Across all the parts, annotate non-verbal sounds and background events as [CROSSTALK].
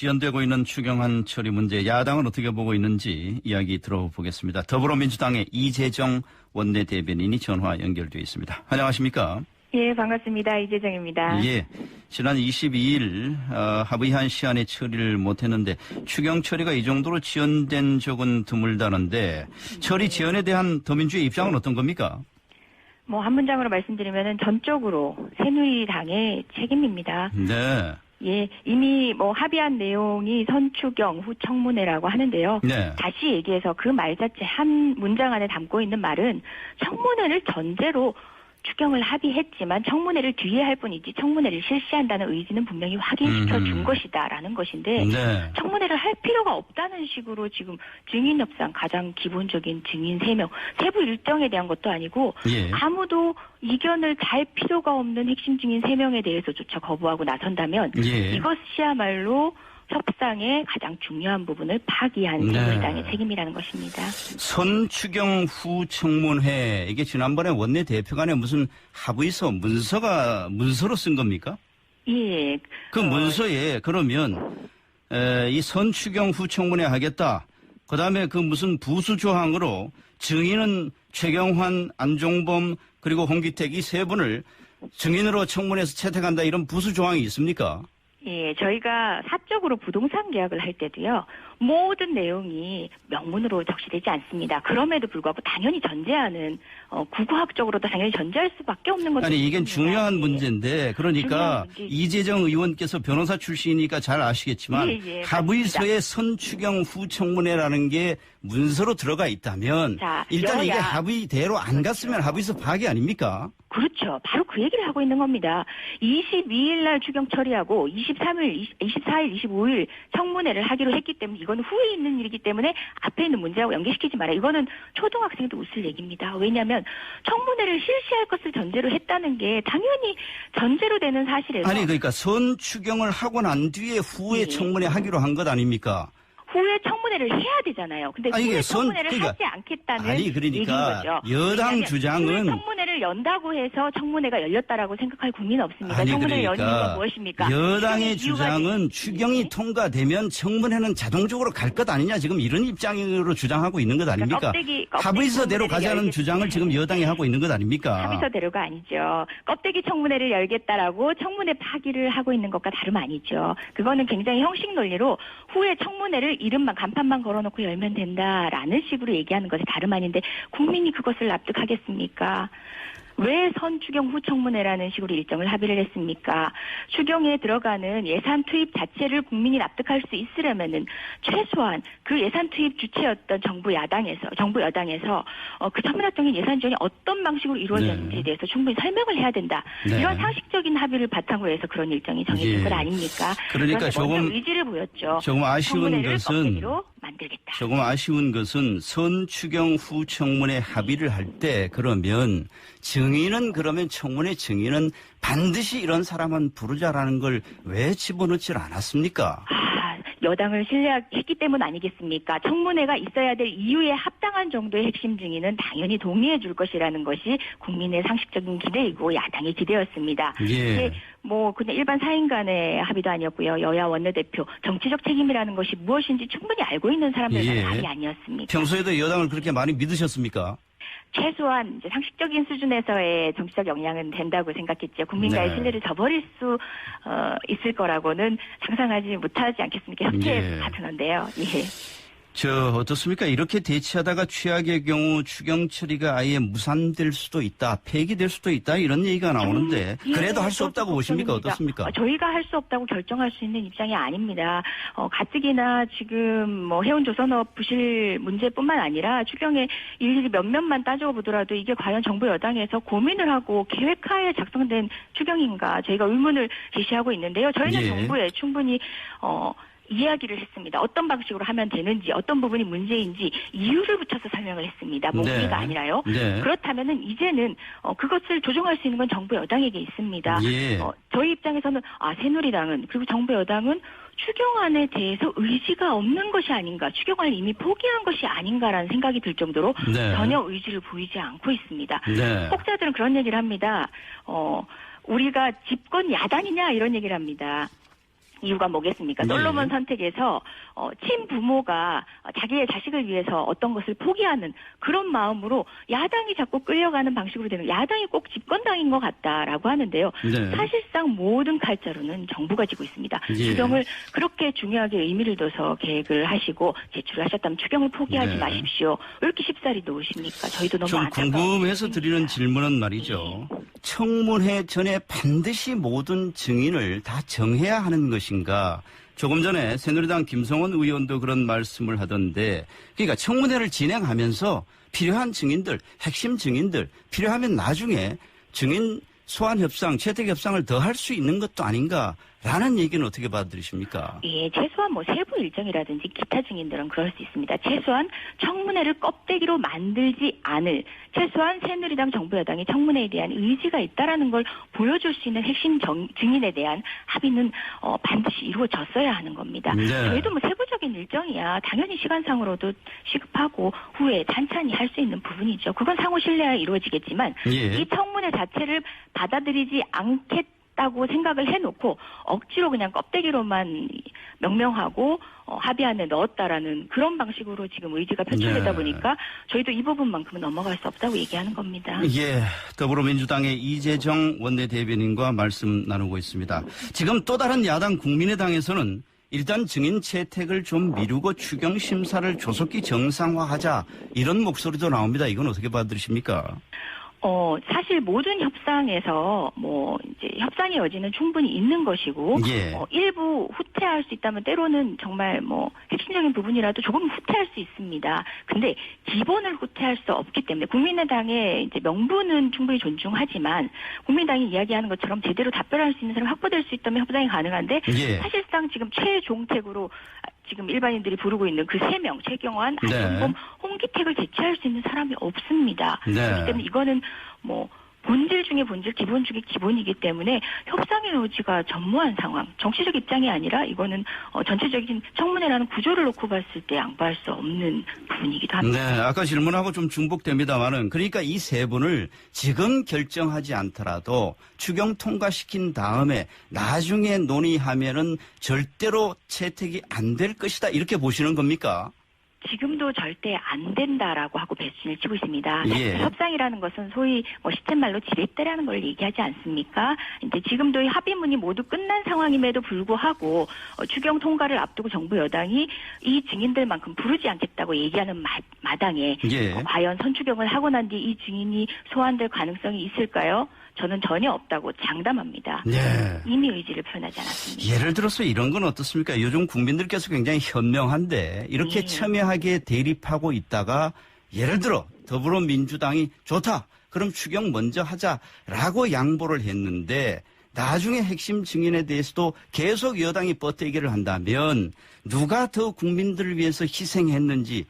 지연되고 있는 추경안 처리 문제 야당은 어떻게 보고 있는지 이야기 들어보겠습니다. 더불어민주당의 이재정 원내대변인이 전화 연결되어 있습니다. 안녕하십니까? 예, 반갑습니다. 이재정입니다. 예. 지난 22일 어, 합의한 시한에 처리를 못했는데 추경 처리가 이 정도로 지연된 적은 드물다는데 처리 지연에 대한 더민주의 입장은 어떤 겁니까? 뭐 한 문장으로 말씀드리면은 전적으로 새누리당의 책임입니다. 네. 예, 이미 뭐 합의한 내용이 선추경 후 청문회라고 하는데요. 네. 다시 얘기해서 그 말 자체 한 문장 안에 담고 있는 말은 청문회를 전제로 추경을 합의했지만 청문회를 뒤에 할 뿐이지 청문회를 실시한다는 의지는 분명히 확인시켜 준 음. 것이다라는 것인데 네. 청문회를 할 필요가 없다는 식으로 지금 증인 협상 가장 기본적인 증인 3명 세부 일정에 대한 것도 아니고 예. 아무도 이견을 달 필요가 없는 핵심 증인 3명에 대해서조차 거부하고 나선다면 예. 이것이야말로 협상의 가장 중요한 부분을 파기한 네. 새누리당의 책임이라는 것입니다. 선추경 후 청문회 이게 지난번에 원내 대표 간에 무슨 합의서 문서가 문서로 쓴 겁니까? 예. 그 어, 문서에 그러면 에, 이 선추경 후 청문회 하겠다. 그 다음에 그 무슨 부수 조항으로 증인은 최경환, 안종범 그리고 홍기택 이 세 분을 증인으로 청문회에서 채택한다 이런 부수 조항이 있습니까? 예, 저희가 사적으로 부동산 계약을 할 때도요, 모든 내용이 명문으로 적시되지 않습니다. 그럼에도 불구하고 당연히 전제하는, 어, 구구학적으로도 당연히 전제할 수밖에 없는 것도 아니 이게 있습니다. 중요한 예. 문제인데 그러니까 중요한. 이재정 의원께서 변호사 출신이니까 잘 아시겠지만 예, 예, 합의서에 선추경 후 청문회라는 게 문서로 들어가 있다면 자, 일단 이게 여야- 합의대로 안 갔으면 합의서 파기 아닙니까? 그렇죠. 바로 그 얘기를 하고 있는 겁니다. 22일 날 추경 처리하고 23일, 24일, 25일 청문회를 하기로 했기 때문에 이거는 후에 있는 일이기 때문에 앞에 있는 문제하고 연계시키지 마라. 이거는 초등학생도 웃을 얘기입니다. 왜냐하면 청문회를 실시할 것을 전제로 했다는 게 당연히 전제로 되는 사실에서 아니 그러니까 선 추경을 하고 난 뒤에 후에 예. 청문회 하기로 한 것 아닙니까? 후에 청문회를 해야 되잖아요. 근데 아니, 후에 선- 청문회를 그러니까- 하지 않겠다는 아니, 얘기인 그러니까 거죠. 여당 주장은- 청문회를 연다고 해서 청문회가 열렸다라고 생각할 국민은 없습니다. 아니 청문회를 여는 이유가 그러니까 무엇입니까? 여당의 주장은 되는 추경이 예. 통과되면 청문회는 자동적으로 갈 것 아니냐 지금 이런 입장으로 주장하고 있는 것 아닙니까? 그러니까 껍데기- 껍데기 합의서대로 가자는 열겠- 주장을 지금 여당이 하고 있는 것 아닙니까? 합의서대로가 아니죠. 껍데기 청문회를 열겠다라고 청문회 파기를 하고 있는 것과 다름 아니죠. 그거는 굉장히 형식 논리로 후에 청문회를 이름만 간판만 걸어놓고 열면 된다라는 식으로 얘기하는 것이 다름 아닌데 국민이 그것을 납득하겠습니까? 왜 선 추경 후 청문회라는 식으로 일정을 합의를 했습니까? 추경에 들어가는 예산 투입 자체를 국민이 납득할 수 있으려면은 최소한 그 예산 투입 주체였던 정부 야당에서 정부 여당에서 어, 그 청문회적인 예산 지원이 어떤 방식으로 이루어졌는지에 네. 대해서 충분히 설명을 해야 된다. 네. 이런 상식적인 합의를 바탕으로 해서 그런 일정이 정해진 예. 것 아닙니까? 그러니까 조금- 의지를 보였죠. 조금 아쉬운 청문회를 것은 만들겠다. 조금 아쉬운 것은 선추경 후 청문회 합의를 할 때 그러면 증인은 그러면 청문회 증인은 반드시 이런 사람은 부르자라는 걸 왜 집어넣질 않았습니까? 아, 여당을 신뢰했기 때문 아니겠습니까? 청문회가 있어야 될 이유에 합당한 정도의 핵심 증인은 당연히 동의해 줄 것이라는 것이 국민의 상식적인 기대이고 야당의 기대였습니다. 예. 뭐 그냥 일반 사인 간의 합의도 아니었고요. 여야 원내대표 정치적 책임이라는 것이 무엇인지 충분히 알고 있는 사람들의 예. 합의 아니었습니까? 평소에도 여당을 그렇게 많이 믿으셨습니까? 최소한 이제 상식적인 수준에서의 정치적 영향은 된다고 생각했죠. 국민과의 네. 신뢰를 저버릴 수 어, 있을 거라고는 상상하지 못하지 않겠습니까? 협체 예. [LAUGHS] 파트너인데요. 예. 저 어떻습니까? 이렇게 대치하다가 최악의 경우 추경 처리가 아예 무산될 수도 있다, 폐기될 수도 있다 이런 얘기가 나오는데 예, 그래도 할 수 없다고 보십니까? 어떻습니까? 어, 저희가 할 수 없다고 결정할 수 있는 입장이 아닙니다. 어, 가뜩이나 지금 뭐 해운 조선업 부실 문제뿐만 아니라 추경의 일일이 몇몇만 따져 보더라도 이게 과연 정부 여당에서 고민을 하고 계획하에 작성된 추경인가 저희가 의문을 제시하고 있는데요. 저희는 예. 정부에 충분히 어. 이야기를 했습니다. 어떤 방식으로 하면 되는지, 어떤 부분이 문제인지 이유를 붙여서 설명을 했습니다. 뭐 네. 아니라요. 네. 그렇다면은 이제는 어, 그것을 조정할 수 있는 건 정부 여당에게 있습니다. 예. 어, 저희 입장에서는 아 새누리당은 그리고 정부 여당은 추경안에 대해서 의지가 없는 것이 아닌가, 추경안을 이미 포기한 것이 아닌가라는 생각이 들 정도로 네. 전혀 의지를 보이지 않고 있습니다. 네. 혹자들은 그런 얘기를 합니다. 어, 우리가 집권 야당이냐 이런 얘기를 합니다. 이유가 뭐겠습니까? 예. 솔로몬 선택에서 어, 친부모가 자기의 자식을 위해서 어떤 것을 포기하는 그런 마음으로 야당이 자꾸 끌려가는 방식으로 되는 야당이 꼭 집권당인 것 같다라고 하는데요. 네. 사실상 모든 칼자루는 정부가 지고 있습니다. 예. 추경을 그렇게 중요하게 의미를 둬서 계획을 하시고 제출을 하셨다면 추경을 포기하지 네. 마십시오. 왜 이렇게 쉽사리 놓으십니까? 저희도 너무 좀 궁금해서 일입니다. 드리는 질문은 말이죠. 청문회 전에 반드시 모든 증인을 다 정해야 하는 것인가? 조금 전에 새누리당 김성원 의원도 그런 말씀을 하던데, 그러니까 청문회를 진행하면서 필요한 증인들, 핵심 증인들, 필요하면 나중에 증인 소환 협상, 채택 협상을 더 할 수 있는 것도 아닌가라는 얘기는 어떻게 받아들이십니까? 예, 최소한 뭐 세부 일정이라든지 기타 증인들은 그럴 수 있습니다. 최소한 청문회를 껍데기로 만들지 않을 최소한 새누리당 정부 여당이 청문회에 대한 의지가 있다라는 걸 보여줄 수 있는 핵심 정- 증인에 대한 합의는 어, 반드시 이루어졌어야 하는 겁니다. 네. 저희도 뭐 세부적인 일정이야 당연히 시간상으로도 시급하고 후에 찬찬히 할 수 있는 부분이죠. 그건 상호 신뢰야 이루어지겠지만 예. 이 청문회 자체를 받아들이지 않겠다고 생각을 해놓고 억지로 그냥 껍데기로만 명명하고 어, 합의안에 넣었다라는 그런 방식으로 지금 의지가 표출되다 네. 보니까 저희도 이 부분만큼은 넘어갈 수 없다고 얘기하는 겁니다. 예, 더불어민주당의 이재정 원내대변인과 말씀 나누고 있습니다. 지금 또 다른 야당 국민의당에서는 일단 증인 채택을 좀 미루고 추경 심사를 조속히 정상화하자 이런 목소리도 나옵니다. 이건 어떻게 받아들이십니까? 어, 사실 모든 협상에서 뭐 이제 협상의 여지는 충분히 있는 것이고 예. 어, 일부 후퇴할 수 있다면 때로는 정말 뭐 핵심적인 부분이라도 조금 후퇴할 수 있습니다. 근데 기본을 후퇴할 수 없기 때문에 국민의당의 이제 명분은 충분히 존중하지만 국민당이 이야기하는 것처럼 제대로 답변할 수 있는 사람이 확보될 수 있다면 협상이 가능한데 예. 사실상 지금 최종택으로 지금 일반인들이 부르고 있는 그 세 명 최경환, 네. 하정범, 홍기택을 대체할 수 있는 사람이 없습니다. 네. 그렇기 때문에 이거는 뭐 본질 중에 본질, 기본 중에 기본이기 때문에 협상의 여지가 전무한 상황, 정치적 입장이 아니라 이거는 어, 전체적인 청문회라는 구조를 놓고 봤을 때 양보할 수 없는 부분이기도 합니다. 네, 아까 질문하고 좀 중복됩니다만은 그러니까 이 세 분을 지금 결정하지 않더라도 추경 통과시킨 다음에 나중에 논의하면은 절대로 채택이 안 될 것이다 이렇게 보시는 겁니까? 지금도 절대 안 된다라고 하고 배수진을 치고 있습니다. 예. 협상이라는 것은 소위 뭐 시쳇 말로 지렛대라는 걸 얘기하지 않습니까? 이제 지금도 이 합의문이 모두 끝난 상황임에도 불구하고 어, 추경 통과를 앞두고 정부 여당이 이 증인들만큼 부르지 않겠다고 얘기하는 마, 마당에 예. 어, 과연 선추경을 하고 난 뒤 이 증인이 소환될 가능성이 있을까요? 저는 전혀 없다고 장담합니다. 네. 이미 의지를 표현하지 않았습니다. 예를 들어서 이런 건 어떻습니까? 요즘 국민들께서 굉장히 현명한데 이렇게 네. 첨예하게 대립하고 있다가 예를 들어 더불어민주당이 좋다. 그럼 추경 먼저 하자라고 양보를 했는데 나중에 핵심 증인에 대해서도 계속 여당이 뻗대기를 한다면 누가 더 국민들을 위해서 희생했는지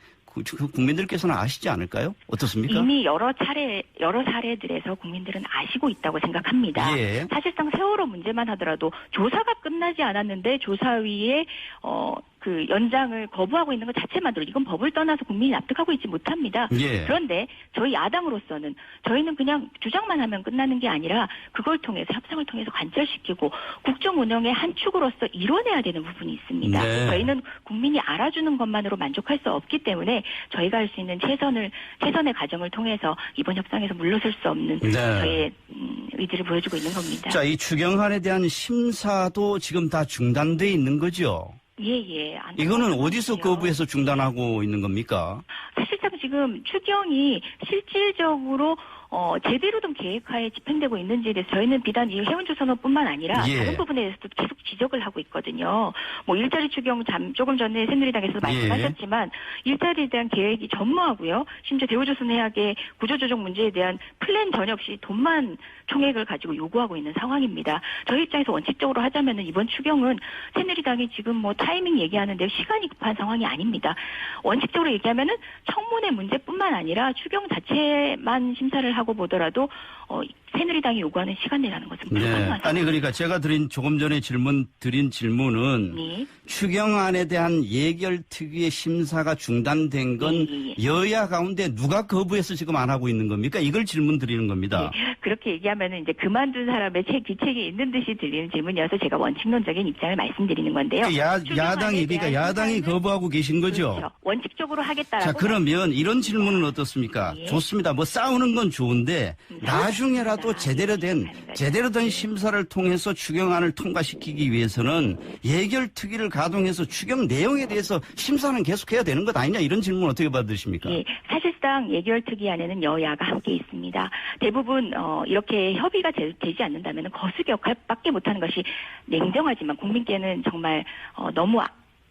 국민들께서는 아시지 않을까요? 어떻습니까? 이미 여러 차례 여러 사례들에서 국민들은 아시고 있다고 생각합니다. 예. 사실상 세월호 문제만 하더라도 조사가 끝나지 않았는데 조사위에 어 그 연장을 거부하고 있는 것 자체만으로 이건 법을 떠나서 국민이 납득하고 있지 못합니다. 예. 그런데 저희 야당으로서는 저희는 그냥 주장만 하면 끝나는 게 아니라 그걸 통해서 협상을 통해서 관철시키고 국정 운영의 한 축으로서 이뤄내야 되는 부분이 있습니다. 네. 저희는 국민이 알아주는 것만으로 만족할 수 없기 때문에 저희가 할 수 있는 최선을 최선의 과정을 통해서 이번 협상에서 물러설 수 없는 네. 저희의 음, 의지를 보여주고 있는 겁니다. 자, 이 추경안에 대한 심사도 지금 다 중단돼 있는 거죠. 예 예. 안 이거는 어디서. 거부해서 중단하고 있는 겁니까? 사실상 지금 추경이 실질적으로 어, 제대로 된 계획하에 집행되고 있는지에 대해서 저희는 비단 이 해운조선업뿐만 아니라 예. 다른 부분에 대해서도 계속 지적을 하고 있거든요. 뭐 일자리 추경 잠, 조금 전에 새누리당에서 예. 말씀하셨지만 일자리에 대한 계획이 전무하고요. 심지어 대우조선해약의 구조조정 문제에 대한 플랜 전 역시 돈만 총액을 가지고 요구하고 있는 상황입니다. 저희 입장에서 원칙적으로 하자면은 이번 추경은 새누리당이 지금 뭐 타이밍 얘기하는데 시간이 급한 상황이 아닙니다. 원칙적으로 얘기하면은 청문회 문제뿐만 아니라 추경 자체만 심사를 하고 보더라도 어, 새누리당이 요구하는 시간 내라는 것은 네. 불가능하다. 아니 그러니까 제가 드린 조금 전에 질문 드린 질문은 네. 추경안에 대한 예결 특위의 심사가 중단된 건 예, 예, 여야 가운데 누가 거부해서 지금 안 하고 있는 겁니까? 이걸 질문 드리는 겁니다. 네. 그렇게 얘기하면은 이제 그만둔 사람의 책 귀책이 있는 듯이 들리는 질문이어서 제가 원칙론적인 입장을 말씀드리는 건데요. 그 야, 야당이 그러니까 야당이 거부하고 계신 거죠. 그렇죠. 원칙적으로 하겠다라고 자, 그러면 이런 질문은 어떻습니까? 예. 좋습니다. 뭐 싸우는 건 좋은데 음, 나중에라도 싸우겠습니다. 제대로 된. 제대로 된 예. 심사를 통해서 추경안을 통과시키기 위해서는 예결특위를 가동해서 추경 내용에 대해서 심사는 계속해야 되는 것 아니냐 이런 질문 어떻게 받으십니까? 예, 사실상 예결특위 안에는 여야가 함께 있습니다. 대부분 어, 이렇게 협의가 되, 지 않는다면 거수기 역할밖에 못하는 것이 냉정하지만 국민께는 정말 어, 너무 아,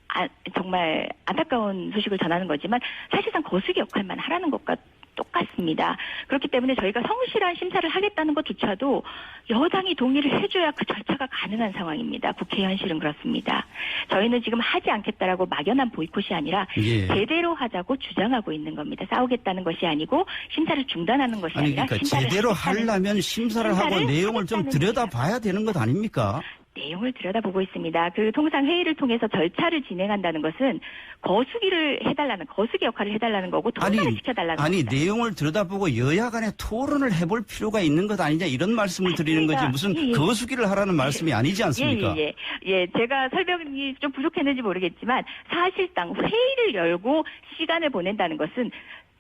아, 정말 안타까운 소식을 전하는 거지만 사실상 거수기 역할만 하라는 것과 똑같습니다. 그렇기 때문에 저희가 성실한 심사를 하겠다는 것조차도 여당이 동의를 해줘야 그 절차가 가능한 상황입니다. 국회 현실은 그렇습니다. 저희는 지금 하지 않겠다라고 막연한 보이콧이 아니라 예. 제대로 하자고 주장하고 있는 겁니다. 싸우겠다는 것이 아니고 심사를 중단하는 것이 아니 아니라 그러니까 제대로 하려면 심사를 하고 심사를 내용을 좀 들여다봐야 되는 것 아닙니까? 내용을 들여다보고 있습니다. 그 통상 회의를 통해서 절차를 진행한다는 것은 거수기를 해달라는 거수기 역할을 해달라는 거고 통과를 시켜달라는 아니 겁니다. 내용을 들여다보고 여야 간에 토론을 해볼 필요가 있는 것 아니냐 이런 말씀을 드리는 거지. 무슨 예, 예. 거수기를 하라는 말씀이 아니지 않습니까? 예, 예, 예. 예, 제가 설명이 좀 부족했는지 모르겠지만 사실상 회의를 열고 시간을 보낸다는 것은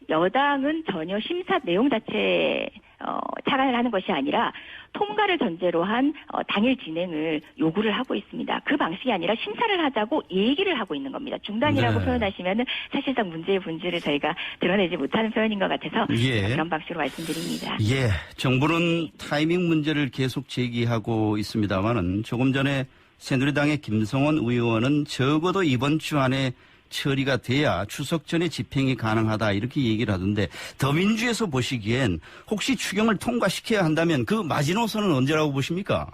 여당은 전혀 심사 내용 자체에 어, 차관을 하는 것이 아니라 통과를 전제로 한 어, 당일 진행을 요구를 하고 있습니다. 그 방식이 아니라 심사를 하자고 얘기를 하고 있는 겁니다. 중단이라고 네. 표현하시면은 사실상 문제의 본질을 저희가 드러내지 못하는 표현인 것 같아서 예. 그런 방식으로 말씀드립니다. 예, 정부는 타이밍 문제를 계속 제기하고 있습니다만은 조금 전에 새누리당의 김성원 의원은 적어도 이번 주 안에 처리가 돼야 추석 전에 집행이 가능하다 이렇게 얘기를 하던데 더민주에서 보시기엔 혹시 추경을 통과시켜야 한다면 그 마지노선은 언제라고 보십니까?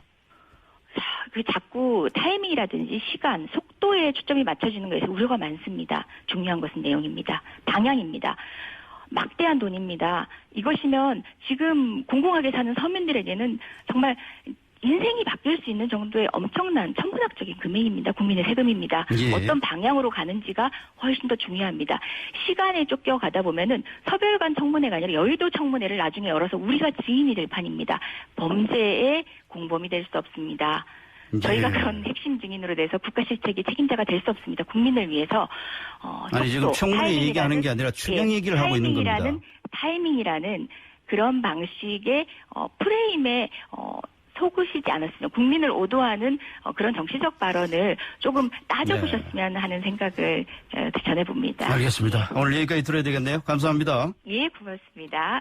그 자꾸 타이밍이라든지 시간, 속도에 초점이 맞춰지는 것에서 우려가 많습니다. 중요한 것은 내용입니다. 방향입니다. 막대한 돈입니다. 이것이면 지금 공공하게 사는 서민들에게는 정말 인생이 바뀔 수 있는 정도의 엄청난 천문학적인 금액입니다. 국민의 세금입니다. 예. 어떤 방향으로 가는지가 훨씬 더 중요합니다. 시간에 쫓겨가다 보면은 서별관 청문회가 아니라 여의도 청문회를 나중에 열어서 우리가 지인이 될 판입니다. 범죄의 공범이 될 수 없습니다. 저희가 예. 그런 핵심 증인으로 돼서 국가 실책의 책임자가 될 수 없습니다. 국민을 위해서 어, 아니 지금 청문회 얘기하는 게 아니라 추경 예, 얘기를 하고 있는 겁니다. 타이밍이라는- 타이밍이라는 그런 방식의 어, 프레임에 어, 속으시지 않았으면 국민을 오도하는 어, 그런 정치적 발언을 조금 따져보셨으면 하는 생각을 어, 전해봅니다. 알겠습니다. 오늘 여기까지 들어야 되겠네요. 감사합니다. 예, 고맙습니다.